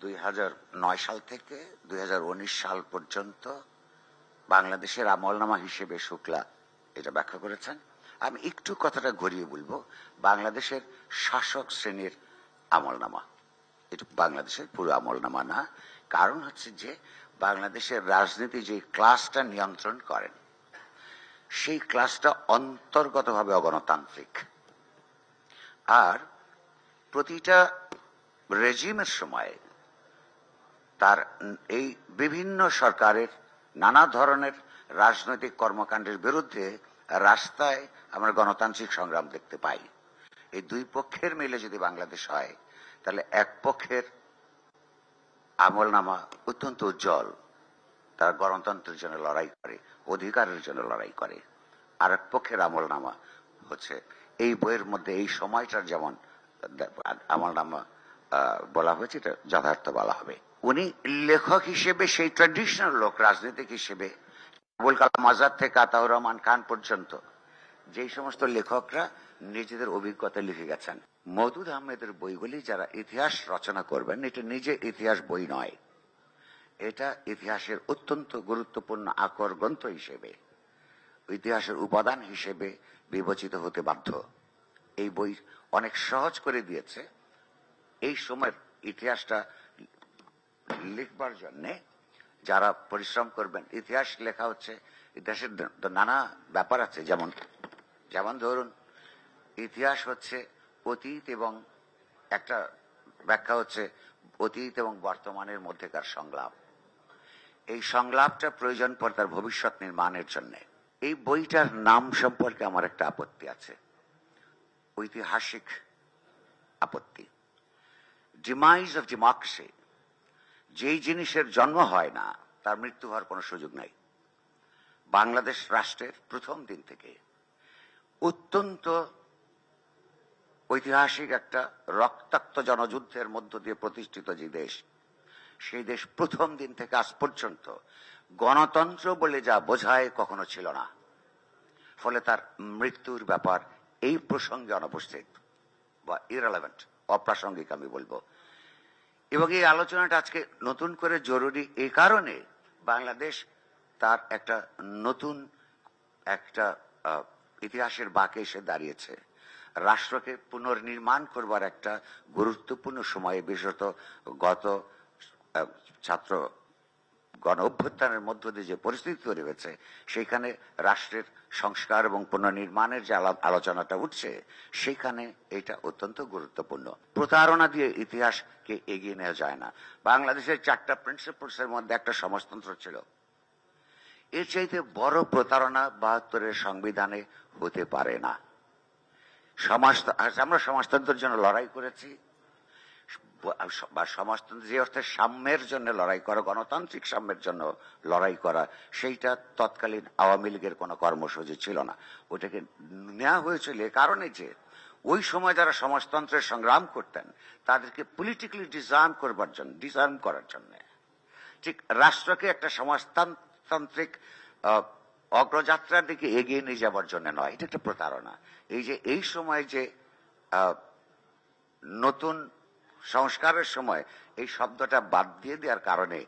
দুই হাজার নয় সাল থেকে দুই হাজার উনিশ সাল পর্যন্ত বাংলাদেশের আমলনামা হিসেবে শুক্লা এটা ব্যাখ্যা করেছেন। আমি একটু কথাটা ঘুরিয়ে বলব। বাংলাদেশের শাসক শ্রেণির আমলনামা। এটা বাংলাদেশের পুরো আমলনামা না। কারণ হচ্ছে যে বাংলাদেশের রাজনীতি যে ক্লাসটা নিয়ন্ত্রণ করেন, সেই ক্লাসটা অন্তর্গতভাবে অগণতান্ত্রিক। আর প্রতিটা রেজিমের সময় তার এই বিভিন্ন সরকারের নানা ধরনের রাজনৈতিক কর্মকাণ্ডের বিরুদ্ধে রাস্তায় আমরা গণতান্ত্রিক সংগ্রাম দেখতে পাই। এই দুই পক্ষের মিলে যদি বাংলাদেশ হয় তাহলে এক পক্ষের আমলনামা অত্যন্ত উজ্জ্বল। তারা গণতন্ত্রের জন্য লড়াই করে অধিকারের জন্য লড়াই করে। আর এক পক্ষের আমলনামা হচ্ছে এই বইয়ের মধ্যে এই সময়টার যেমন আমলনামা আহ, বলা হয়েছে, এটা যথার্থ বলা হবে। উনি লেখক হিসেবে, সেই ট্র্যাডিশনাল লোক, রাজনীতিক হিসেবে, আবুল কালাম আজাদ থেকে আতাউর রহমান খান পর্যন্ত, যেই সমস্ত লেখকরা নিজেদের অভিজ্ঞতা লিখে গেছেন। মধুদ আহমেদের বইগুলি যারা ইতিহাস রচনা করবেন, এটা নিজে ইতিহাস বই নয়। এটা ইতিহাসের অত্যন্ত গুরুত্বপূর্ণ আকর গ্রন্থ হিসেবে, ইতিহাসের উপাদান হিসেবে বিবেচিত হতে বাধ্য। এই বই অনেক সহজ করে দিয়েছে। এই সময়ের ইতিহাসটা লিখবার জন্যে যারা পরিশ্রম করবেন, ইতিহাস লেখা হচ্ছে ইতিহাসের নানা ব্যাপার আছে, যেমন যেমন ধরুন, ইতিহাস হচ্ছে অতীত এবং একটা ব্যাখ্যা হচ্ছে অতীত এবং বর্তমানের মধ্যেকার সংলাপ। এই সংলাপটা প্রয়োজন পর তার ভবিষ্যৎ নির্মাণের জন্য। এই বইটার নাম সম্পর্কে আমার একটা আপত্তি আছে, ঐতিহাসিক আপত্তি। ডিমাইজ অফ ডেমোক্রেসি যেই জিনিসের জন্ম হয় না, তার মৃত্যু হওয়ার কোনো সুযোগ নাই। বাংলাদেশ রাষ্ট্রের প্রথম দিন থেকে অত্যন্ত ঐতিহাসিক একটা রক্তাক্ত জনযুদ্ধের মধ্য দিয়ে প্রতিষ্ঠিত যে দেশ, সেই দেশ প্রথম দিন থেকে আজ পর্যন্ত গণতন্ত্র বলে যা বোঝায় কখনো ছিল না। ফলে তার মৃত্যুর ব্যাপার এই প্রসঙ্গে অনুপস্থিত বা ইরেলেভেন্ট অপ্রাসঙ্গিক আমি বলব। এবং এই আলোচনাটা আজকে নতুন করে জরুরি এই কারণে বাংলাদেশ তার একটা নতুন একটা ইতিহাসের বাঁকে এসে দাঁড়িয়েছে। রাষ্ট্রকে পুনর্নির্মাণ করবার একটা গুরুত্বপূর্ণ সময়ে বিশেষত গত ছাত্র গণ অভ্যুত্থানের মধ্য দিয়ে যে পরিস্থিতি তৈরি হয়েছে সেখানে রাষ্ট্রের সংস্কার এবং পুনর্নির্মাণের যে আলা- আলোচনাটা উঠছে সেখানে এটা অত্যন্ত গুরুত্বপূর্ণ। প্রতারণা দিয়ে ইতিহাসকে এগিয়ে নেওয়া যায় না। বাংলাদেশের চারটা প্রিন্সিপালস এর মধ্যে একটা সমাজতন্ত্র ছিল। এর চাইতে বড় প্রতারণা বাহাত্তরের সংবিধানে হতে পারে না। সমাজ আমরা সমাজতন্ত্রের জন্য লড়াই করেছি বা সমাজতন্ত্র যে অর্থে সাম্যের জন্য লড়াই করা, গণতান্ত্রিক সাম্যের জন্য লড়াই করা, সেইটা তৎকালীন আওয়ামী লীগের কোনো কর্মসূচি ছিল না। ওটাকে নেওয়া হয়েছিল এ কারণে যে ওই সময় যারা সমাজতন্ত্রের সংগ্রাম করতেন, তাদেরকে পলিটিক্যালি ডিজার্ম করবার জন্য ডিজার্ম করার জন্য। ঠিক রাষ্ট্রকে একটা সমাজতান্ত্রিক অগ্রযাত্রার দিকে এগিয়ে নিয়ে যাবার জন্য নয়, এটা একটা প্রতারণা। এই যে, এই সময় যে নতুন সংস্কারের সময় এই শব্দটা বাদ দিয়ে দেওয়ার কারণে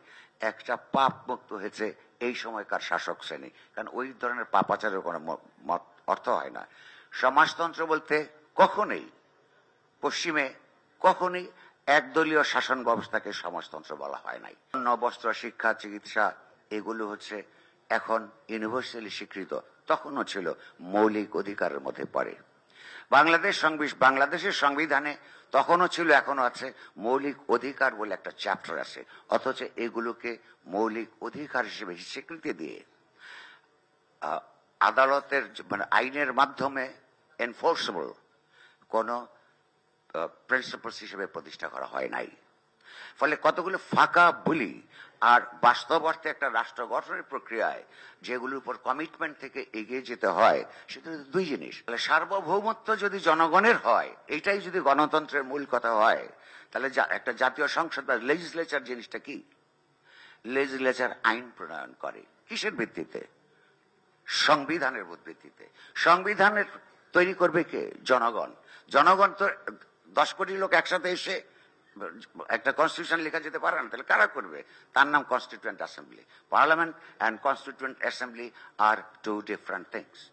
একটা পাপ মুক্ত হয়েছে এই সময়কার শাসক শ্রেণি। কারণ ওই ধরনের পাপাচারের কোনো অর্থ হয় না। সমাজতন্ত্র বলতে কখনোই পশ্চিমে কখনোই একদলীয় শাসন ব্যবস্থাকে সমাজতন্ত্র বলা হয় নাই। অন্ন বস্ত্র শিক্ষা, চিকিৎসা, এগুলো হচ্ছে এখন ইউনিভার্সালি স্বীকৃত, তখনও ছিল মৌলিক অধিকারের মধ্যে পড়ে। বাংলাদেশ বাংলাদেশের সংবিধানে তখনও ছিল এখনও আছে। মৌলিক অধিকার বলে একটা চ্যাপ্টার আছে। অথচ এগুলোকে মৌলিক অধিকার হিসেবে স্বীকৃতি দিয়ে আদালতের মানে আইনের মাধ্যমে এনফোর্সেবল কোনো প্রিন্সিপালস হিসেবে প্রতিষ্ঠা করা হয় নাই। ফলে কতগুলো ফাঁকা বলি আর বাস্তব অর্থে একটা রাষ্ট্র গঠনের প্রক্রিয়ায় যেগুলোর উপর কমিটমেন্ট থেকে এগিয়ে যেতে হয়, সেটা দুই জিনিস। তাহলে সার্বভৌমত্ব যদি জনগণের হয়, এটাই যদি গণতন্ত্রের মূল কথা হয়, তাহলে একটা জাতীয় সংসদ বা লেজিসলেচার জিনিসটা কি? লেজিসলেচার আইন প্রণয়ন করে। কিসের ভিত্তিতে? সংবিধানের ভিত্তিতে। সংবিধানের তৈরি করবে কে? জনগণ। জনগণ তো দশ কোটি লোক একসাথে এসে একটা কনস্টিটিউশন লেখা যেতে পারে না, তাহলে কারা করবে? তার নাম constituent assembly parliament and constituent assembly are two different things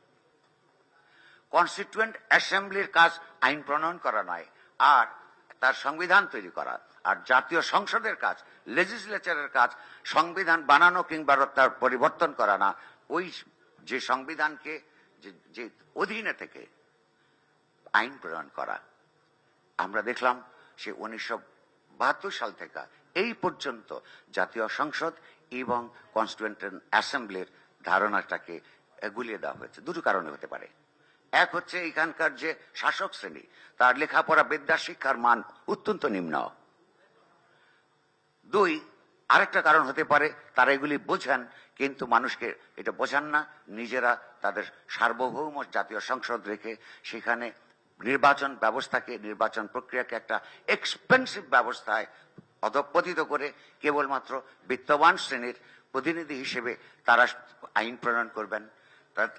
constituent অ্যাসেম্বলির কাজ আইন প্রণয়ন করা নয়, আর তার সংবিধান তৈরি করা, আর জাতীয় সংসদের কাজ লেজিসলেচারের কাজ, সংবিধান বানানো কিংবা তার পরিবর্তন করা না। ওই যে সংবিধানকে যে- অধীনে থেকে আইন প্রণয়ন করা। আমরা দেখলাম সে উনিশশো বাহাত্তর সাল থেকে এই পর্যন্ত জাতীয় সংসদ এবং কনস্টিটুয়েন্ট অ্যাসেম্বলির ধারণাটাকে গুলিয়ে দেওয়া হয়েছে। দুটো কারণে হতে পারে। এক হচ্ছে এখানকার যে শাসক শ্রেণি, তার লেখাপড়া, বিদ্যা, শিক্ষার মান অত্যন্ত নিম্ন। দুই, আরেকটা কারণ হতে পারে, তারা এগুলি বোঝেন, কিন্তু মানুষকে এটা বোঝান না। নিজেরা তাদের সার্বভৌম জাতীয় সংসদ রেখে সেখানে নির্বাচন ব্যবস্থাকে, নির্বাচন প্রক্রিয়াকে একটা এক্সপেন্সিভ ব্যবস্থায় অধপতিত করে কেবলমাত্র বিত্তবান শ্রেণির প্রতিনিধি হিসেবে তারা আইন প্রণয়ন করবেন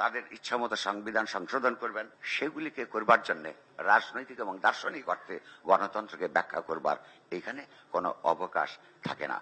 তাদের ইচ্ছামতো সংবিধান সংশোধন করবেন, সেগুলিকে করবার জন্য রাজনৈতিক এবং দার্শনিক অর্থে গণতন্ত্রকে ব্যাখ্যা করবার এখানে কোনো অবকাশ থাকে না।